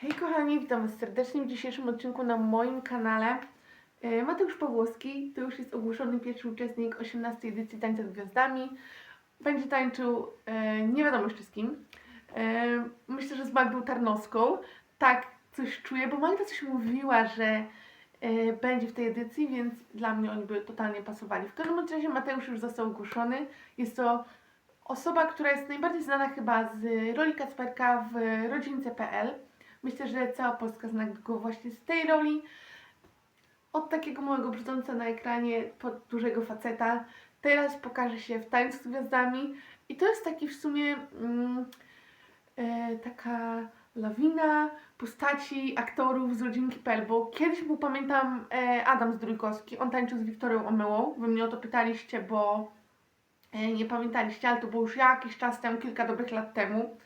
Hej kochani, witam Was serdecznie w dzisiejszym odcinku na moim kanale. E, Mateusz Pawłowski, to już jest ogłoszony pierwszy uczestnik 18 edycji Tańca z Gwiazdami. Będzie tańczył e, nie wiadomo jeszcze z kim. E, myślę, że z Magdą Tarnowską. Tak coś czuję, bo Magda coś mówiła, że będzie w tej edycji, więc dla mnie oni by totalnie pasowali. W każdym razie Mateusz już został ogłoszony. Jest to osoba, która jest najbardziej znana chyba z roli Kacperka w rodzince.pl. Myślę, że cała Polska zna go właśnie z tej roli. Od takiego małego brzdąca na ekranie pod dużego faceta. Teraz pokaże się w Tańcu z Gwiazdami. I to jest taki w sumie mm, e, taka lawina postaci aktorów z rodzinki.pl, bo kiedyś był, pamiętam, e, Adam Zdrójkowski. On tańczył z Wiktorią Omyłą. Wy mnie o to pytaliście, bo e, nie pamiętaliście, ale to było już jakiś czas temu, kilka dobrych lat temu.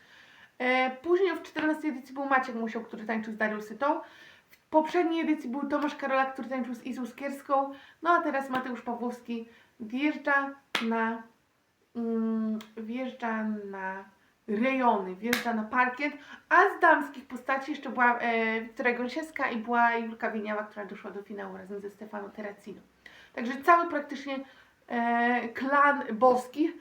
E, Później w 14 edycji był Maciek Musiał, który tańczył z Darią Sytą. W poprzedniej edycji był Tomasz Karola, który tańczył z Izą Skierską. No a teraz Mateusz Pawłowski wjeżdża na, mm, wjeżdża na rejony, wjeżdża na parkiet, a z damskich postaci jeszcze była e, Wiktoria Gąsiewska i była Julka Wieniawa, która doszła do finału razem ze Stefano Terracino. Także cały praktycznie e, klan boskich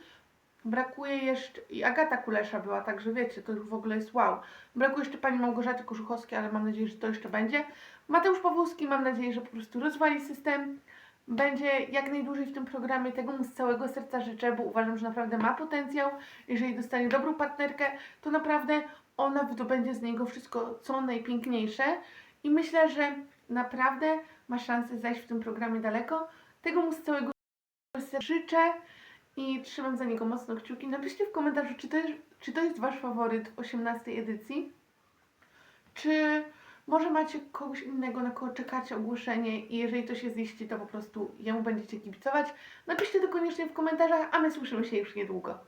Brakuje jeszcze. I Agata Kulesza była, także wiecie, to już w ogóle jest wow. Brakuje jeszcze pani Małgorzaty Koszuchowskiej, ale mam nadzieję, że to jeszcze będzie. Mateusz Pawłowski, mam nadzieję, że po prostu rozwali system. Będzie jak najdłużej w tym programie, tego mu z całego serca życzę, bo uważam, że naprawdę ma potencjał. Jeżeli dostanie dobrą partnerkę, to naprawdę ona wydobędzie z niego wszystko, co najpiękniejsze. I myślę, że naprawdę ma szansę zajść w tym programie daleko. Tego mu z całego serca życzę i trzymam za niego mocno kciuki. Napiszcie w komentarzu, czy to jest, czy to jest Wasz faworyt w 18 edycji, czy może macie kogoś innego, na kogo czekacie ogłoszenie i jeżeli to się ziści, to po prostu jemu będziecie kibicować. Napiszcie to koniecznie w komentarzach, a my słyszymy się już niedługo.